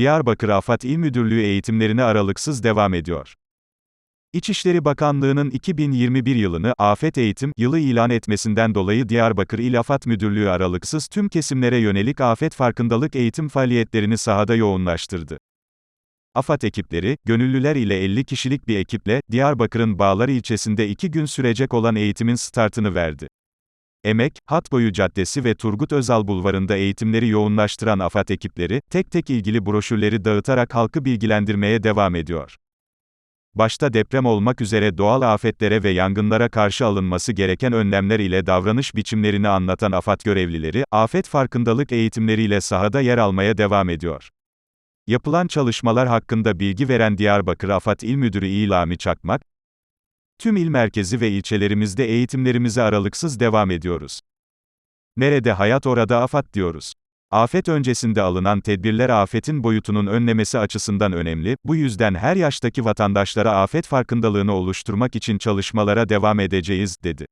Diyarbakır Afat İl Müdürlüğü eğitimlerine aralıksız devam ediyor. İçişleri Bakanlığı'nın 2021 yılını Afet Eğitim Yılı ilan etmesinden dolayı Diyarbakır İl Afat Müdürlüğü aralıksız tüm kesimlere yönelik afet farkındalık eğitim faaliyetlerini sahada yoğunlaştırdı. AFAD ekipleri, gönüllüler ile 50 kişilik bir ekiple, Diyarbakır'ın Bağlar ilçesinde iki gün sürecek olan eğitimin startını verdi. Emek, Hatboyu Caddesi ve Turgut Özal Bulvarı'nda eğitimleri yoğunlaştıran AFAD ekipleri, tek tek ilgili broşürleri dağıtarak halkı bilgilendirmeye devam ediyor. Başta deprem olmak üzere doğal afetlere ve yangınlara karşı alınması gereken önlemler ile davranış biçimlerini anlatan AFAD görevlileri, afet farkındalık eğitimleriyle sahada yer almaya devam ediyor. Yapılan çalışmalar hakkında bilgi veren Diyarbakır AFAD İl Müdürü İlami Çakmak, Tüm il merkezi ve ilçelerimizde eğitimlerimize aralıksız devam ediyoruz. Nerede hayat orada afat diyoruz. Afet öncesinde alınan tedbirler afetin boyutunun önlemesi açısından önemli, bu yüzden her yaştaki vatandaşlara afet farkındalığını oluşturmak için çalışmalara devam edeceğiz, dedi.